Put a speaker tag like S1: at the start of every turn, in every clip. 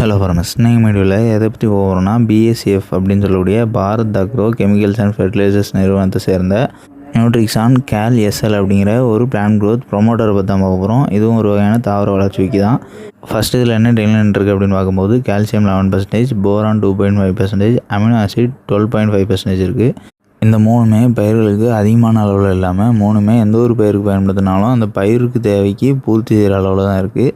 S1: Hello ஃபார்மஸ் நீங்கள் வீடியோவில் எதை பற்றி போகிறோம்னா பிஎஸ்சிஎஃப் அப்படின்னு சொல்லக்கூடிய Bharat agro chemicals and fertilisers நிறுவனத்தை சேர்ந்த நியூட்ரிக்ஸான் கேல் எஸ்எல் அப்படிங்கிற ஒரு பிளான் க்ரோத் ப்ரொமோட்டரை பற்றி தான் பார்க்க போகிறோம் இதுவும் ஒரு வகையான தாவர வளர்ச்சி விக்கி தான். ஃபஸ்ட் இதில் என்ன டெலினன் இருக்குது அப்படின்னு பார்க்கும்போது calcium eleven percentage boron two point five percentage amino acid twelve point five percentage இருக்குது இந்த மூணுமே பயிர்களுக்கு அதிகமான அளவில் இல்லாமல் மூணுமே எந்த ஒரு பயிருக்கு பயன்படுத்தினாலும் அந்த பயிருக்கு தேவைக்கு பூர்த்தி செய்கிற அளவில் தான் இருக்குது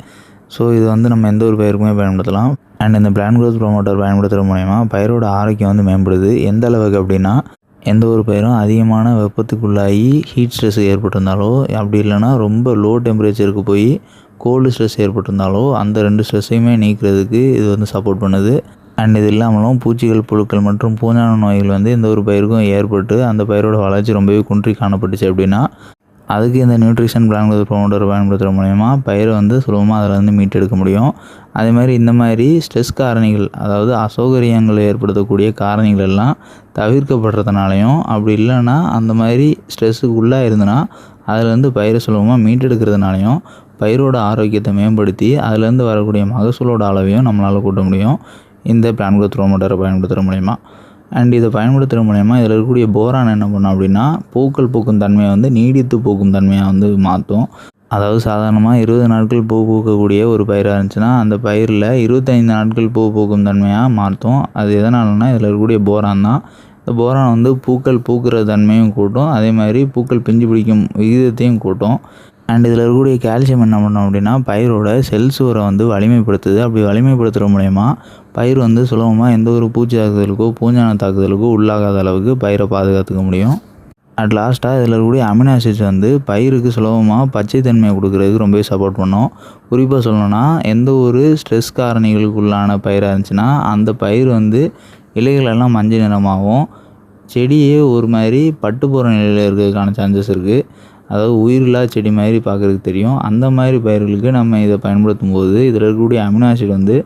S1: ஸோ இது வந்து நம்ம எந்த ஒரு பயிருக்குமே பயன்படுத்தலாம். அண்ட் இந்த பிராண்ட் க்ரோத் ப்ரொமோட்டர் பயன்படுத்துகிற மூலயமா பயிரோட ஆரோக்கியம் வந்து மேம்படுது. எந்த அளவுக்கு அப்படின்னா எந்த ஒரு பயிரும் அதிகமான வெப்பத்துக்குள்ளாகி ஹீட் ஸ்ட்ரெஸ் ஏற்பட்டிருந்தாலோ அப்படி இல்லைனா ரொம்ப லோ டெம்பரேச்சருக்கு போய் கோல்டு ஸ்ட்ரெஸ் ஏற்பட்டிருந்தாலோ அந்த ரெண்டு ஸ்ட்ரெஸ்ஸையுமே நீக்கிறதுக்கு இது வந்து சப்போர்ட் பண்ணுது. அண்ட் இது இல்லாமலும் பூச்சிகள் புழுக்கள் மற்றும் பூஞ்சான நோய்கள் வந்து எந்த ஒரு பயிருக்கும் ஏற்பட்டு அந்த பயிரோட வளர்ச்சி ரொம்பவே குன்றி காணப்பட்டுச்சு அப்படின்னா அதுக்கு இந்த நியூட்ரிஷன் பிளான் ப்ரோமோட்டர் பயன்படுத்துகிற மூலயமா பயிரை வந்து சுலபமாக அதில் வந்து மீட்டெடுக்க முடியும். அதே மாதிரி இந்த மாதிரி ஸ்ட்ரெஸ் காரணிகள் அதாவது அசௌகரியங்கள் ஏற்படுத்தக்கூடிய காரணிகள் எல்லாம் தவிர்க்கப்படுறதுனாலையும் அப்படி இல்லைன்னா அந்த மாதிரி ஸ்ட்ரெஸ்ஸுக்கு உள்ளாக இருந்ததுன்னா அதுலேருந்து பயிரை சுலபமாக மீட்டெடுக்கிறதுனாலையும் பயிரோட ஆரோக்கியத்தை மேம்படுத்தி அதுலேருந்து வரக்கூடிய மகசூலோட அளவையும் நம்மளால் கூட்ட முடியும். இந்த பிளான் குரோத் ரோமோட்டரை பயன்படுத்துகிற மூலயமா. அண்ட் இதை பயன்படுத்துகிற மூலயமா இதில் இருக்கக்கூடிய போரான் என்ன பண்ணும் அப்படின்னா பூக்கள் பூக்கும் தன்மையை வந்து நீடித்து பூக்கும் தன்மையாக வந்து மாற்றும். அதாவது சாதாரணமாக இருபது நாட்கள் பூ பூக்கக்கூடிய ஒரு பயிராக இருந்துச்சுன்னா அந்த பயிரில் இருபத்தைந்து நாட்கள் பூ பூக்கும் தன்மையாக மாற்றும். அது எதனாலனா இதில் இருக்கக்கூடிய போரான் தான். இந்த போரான் வந்து பூக்கள் பூக்கிற தன்மையும் கூட்டும். அதே மாதிரி பூக்கள் பிஞ்சு பிடிக்கும் விகிதத்தையும் கூட்டும். அண்ட் இதில் இருக்கக்கூடிய கால்சியம் என்ன பண்ணோம் அப்படின்னா பயிரோட செல் சுவரை வந்து வலிமைப்படுத்துது. அப்படி வலிமைப்படுத்துகிற மூலயமா பயிர் வந்து சுலபமாக எந்த ஒரு பூச்சி தாக்குதலுக்கோ பூஞ்சான தாக்குதலுக்கோ உள்ளாகாத அளவுக்கு பயிரை பாதுகாத்துக்க முடியும். அட் லாஸ்ட்டாக இதில் இருக்கக்கூடிய அமினோ ஆசிட்ஸ் வந்து பயிருக்கு சுலபமாக பச்சை தன்மையை கொடுக்கறதுக்கு ரொம்பவே சப்போர்ட் பண்ணும். குறிப்பாக சொல்லணும்னா எந்த ஒரு ஸ்ட்ரெஸ் காரணிகளுக்கு உள்ளான பயிராக இருந்துச்சுன்னா அந்த பயிர் வந்து இலைகளெல்லாம் மஞ்சள் நிறமாகவும் செடியே ஒரு மாதிரி பட்டு போகிற நிலையில் இருக்கிறதுக்கான சான்சஸ் இருக்குது அதாவது உயிரில்லா செடி மாதிரி பார்க்குறதுக்கு தெரியும். அந்த மாதிரி பயிர்களுக்கு நம்ம இதை பயன்படுத்தும் போது இதில் இருக்கக்கூடிய அமினோ ஆசிட் வந்து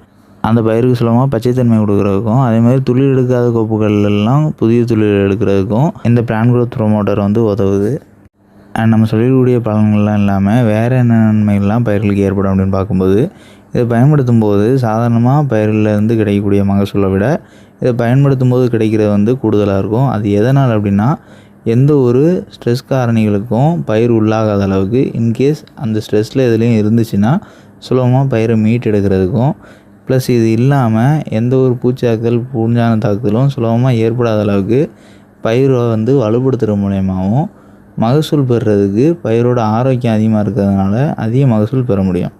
S1: அந்த பயிருக்கு சுலபமாக பச்சைத்தன்மை கொடுக்குறதுக்கும் அதே மாதிரி துளிர் எடுக்காத கோப்புகள்லாம் புதிய துளிர் எடுக்கிறதுக்கும் இந்த பிளான் குரோத் ப்ரொமோட்டர் வந்து உதவுது. அண்ட் நம்ம சொல்லக்கூடிய பலன்கள்லாம் இல்லாமல் வேறு என்ன நன்மைகள்லாம் பயிர்களுக்கு ஏற்படும் அப்படின்னு பார்க்கும்போது இதை பயன்படுத்தும் போது சாதாரணமாக பயிர்லேருந்து இருந்து கிடைக்கக்கூடிய மகசூலை விட இதை பயன்படுத்தும் போது கிடைக்கிறது வந்து கூடுதலாக இருக்கும். அது எதனால் அப்படின்னா எந்த ஒரு ஸ்ட்ரெஸ் காரணிகளுக்கும் பயிர் உள்ளாகாத அளவுக்கு இன்கேஸ் அந்த ஸ்ட்ரெஸ்ஸில் எதுலேயும் இருந்துச்சுன்னா சுலபமாக பயிரை மீட்டெடுக்கிறதுக்கும் ப்ளஸ் இது இல்லாமல் எந்த ஒரு பூச்சாக்கள் பூஞ்சான தாக்குதலும் சுலபமாக ஏற்படாத அளவுக்கு பயிரை வந்து வலுப்படுத்துகிற மூலயமாவும் மகசூல் பெறுறதுக்கு பயிரோட ஆரோக்கியம் அதிகமாக இருக்கிறதுனால அதிக மகசூல் பெற முடியும்.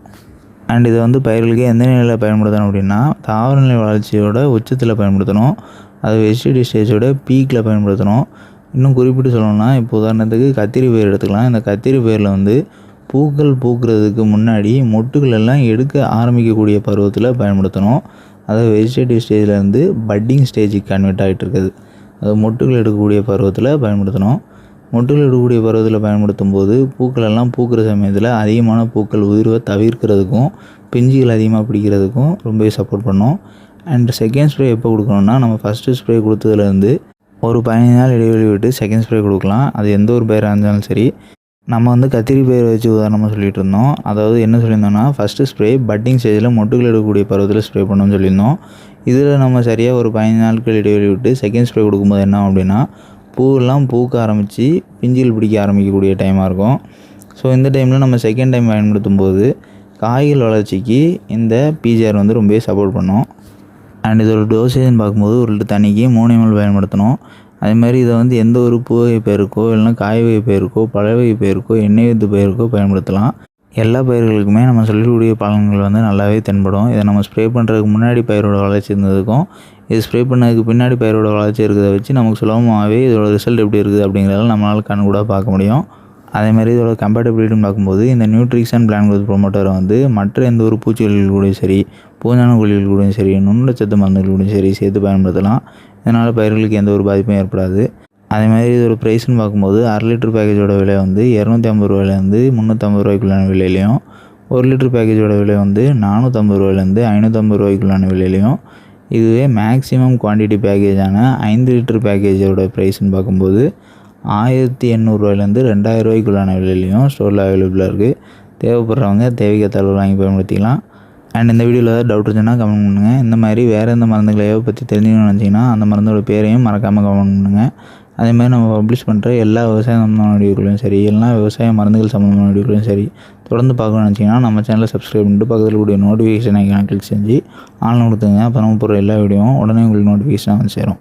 S1: அண்ட் இதை வந்து பயிர்களுக்கு எந்த நிலையில் பயன்படுத்தணும் அப்படின்னா தாவரநிலை வளர்ச்சியோட உச்சத்தில் பயன்படுத்தணும். அது வெஜிடேட்டிவ் ஸ்டேஜோட பீக்கில் பயன்படுத்தணும். இன்னும் குறிப்பிட்டு சொல்லணும்னா இப்போ உதாரணத்துக்கு கத்திரி பயிர் எடுத்துக்கலாம். இந்த கத்திரி பயிரில் வந்து பூக்கள் பூக்கிறதுக்கு முன்னாடி மொட்டுகள் எல்லாம் எடுக்க ஆரம்பிக்கக்கூடிய பருவத்தில் பயன்படுத்தணும். அதாவது வெஜிடேட்டிவ் ஸ்டேஜ்லேருந்து பட்டிங் ஸ்டேஜுக்கு கன்வெர்ட் ஆகிட்டு இருக்குது. அது மொட்டுகள் எடுக்கக்கூடிய பருவத்தில் பயன்படுத்தணும். மொட்டுகள் எடுக்கக்கூடிய பருவத்தில் பயன்படுத்தும் போது பூக்கள் எல்லாம் பூக்கிற சமயத்தில் அதிகமான பூக்கள் உதிர்வை தவிர்க்கிறதுக்கும் பிஞ்சுகள் அதிகமாக பிடிக்கிறதுக்கும் ரொம்பவே சப்போர்ட் பண்ணும். அண்ட் செகண்ட் ஸ்ப்ரே எப்போ கொடுக்கணும்னா நம்ம ஃபஸ்ட்டு ஸ்ப்ரே கொடுத்ததுலேருந்து ஒரு பதினஞ்சு நாள் இடைவெளி விட்டு செகண்ட் ஸ்ப்ரே கொடுக்கலாம். அது எந்த ஒரு பயிராக இருந்தாலும் சரி. நம்ம வந்து கத்திரி பயிர் வச்சு உதாரணமாக சொல்லிட்டு இருந்தோம். அதாவது என்ன சொல்லியிருந்தோம்னா ஃபஸ்ட்டு ஸ்ப்ரே பட்டிங் ஸ்டேஜில் மொட்டுகள் எடுக்கக்கூடிய பருவத்தில் ஸ்ப்ரே பண்ணணும்னு சொல்லியிருந்தோம். இதில் நம்ம சரியாக ஒரு பதினஞ்சு நாட்கள் இடைவெளி விட்டு செகண்ட் ஸ்ப்ரே கொடுக்கும்போது என்ன அப்படின்னா பூவெல்லாம் பூக்க ஆரம்பித்து பிஞ்சில் பிடிக்க ஆரம்பிக்கக்கூடிய டைமாக இருக்கும். ஸோ இந்த டைமில் நம்ம செகண்ட் டைம் பயன்படுத்தும் போது காய்கள் வளர்ச்சிக்கு இந்த பிஜிஆர் வந்து ரொம்பவே சப்போர்ட் பண்ணோம். அண்ட் இதோட டோசேஜ்னு பார்க்கும்போது ஒரு லிட்டர் தண்ணிக்கு மூணு எம்எல் பயன்படுத்தணும். அதே மாதிரி இதை வந்து எந்த ஒரு பூ வகை பயிருக்கோ இல்லைனா காய் வகை பயிருக்கோ பழ வகை பயிருக்கோ எண்ணெய் வித்து பயிருக்கோ பயன்படுத்தலாம். எல்லா பயிர்களுக்குமே நம்ம சொல்லக்கூடிய பலன்கள் வந்து நல்லாவே தென்படும். இதை நம்ம ஸ்ப்ரே பண்ணுறதுக்கு முன்னாடி பயிரோட வளர்ச்சி இருந்ததுக்கும் இது ஸ்ப்ரே பண்ணதுக்கு பின்னாடி பயிரோட வளர்ச்சி இருக்கிறத வச்சு நமக்கு சுலபமாகவே இதோட ரிசல்ட் எப்படி இருக்குது அப்படிங்கிறத நம்மளால் கண் கூட பார்க்க முடியும். அதே மாதிரி இதோட கம்பேட்டபிலிட்டின்னு பார்க்கும்போது இந்த நியூட்ரிஷன் பிளான் growth ப்ரொமோட்டரை வந்து மற்ற எந்த ஒரு பூச்சிகள் கூட சரி பூஞ்சான குழிகள் கூடயும் சரி நுண்ணச்சத்து மருந்துகள் கூடயும் சரி சேர்த்து பயன்படுத்தலாம். இதனால் பயிர்களுக்கு எந்த ஒரு பாதிப்பும் ஏற்படாது. அதே மாதிரி ஒரு ப்ரைஸ்னு பார்க்கும்போது அரை லிட்டர் பேக்கேஜோட விலை வந்து இரநூத்தி ஐம்பது ரூபாயிலேருந்து முந்நூற்றம்பது ரூபாய்க்குள்ளான விலையிலையும் ஒரு லிட்டர் பேக்கேஜோட விலை வந்து நானூற்றம்பது ரூபாயிலேருந்து ஐநூற்றம்பது ரூபாய்க்குள்ளான விலையிலையும் இதுவே மேக்ஸிமம் குவான்டிட்டி பேக்கேஜான ஐந்து லிட்டர் பேக்கேஜோட ப்ரைஸ்னு பார்க்கும்போது ஆயிரத்தி எண்ணூறுரூவாயிலேருந்து ரெண்டாயிரம் ரூபாய்க்குள்ளான விலையிலையும் ஸ்டோரில் அவைலபிளாக இருக்குது தேவைப்படுறவங்க தேவைக்கேற்ற வாங்கி பயன்படுத்திக்கலாம். அண்ட் இந்த வீடியோவில் ஏதாவது டவுட் இருந்துச்சுன்னா கமெண்ட் பண்ணுங்கள் இந்த மாதிரி வேறு எந்த மருந்துகளையோ பற்றி தெரிஞ்சுக்கணும்னு நினச்சிங்கன்னா அந்த மருந்தோட பேரையும் மறக்காமல் கமெண்ட் பண்ணுங்கள் அதே மாதிரி நம்ம பப்ளிஷ் பண்ணுற எல்லா விவசாய சம்மந்தமான வீடியோக்களையும் சரி எல்லா விவசாய மருந்துகள் சம்மந்தமான வீடியோக்களையும் சரி தொடர்ந்து பார்க்கணும்னு நினச்சிங்கன்னா நம்ம சேனலை சப்ஸ்கிரைப் பண்ணிட்டு பக்கத்தில் கூடிய நோட்டிஃபிகேஷன் ஐக்கான கிளிக் செஞ்சு ஆன்லைன் கொடுத்துங்க. அப்போ நம்ம போகிற எல்லா வீடியோவும் உடனே உங்களுக்கு நோட்டிஃபிகேஷன் வந்து சேரும்.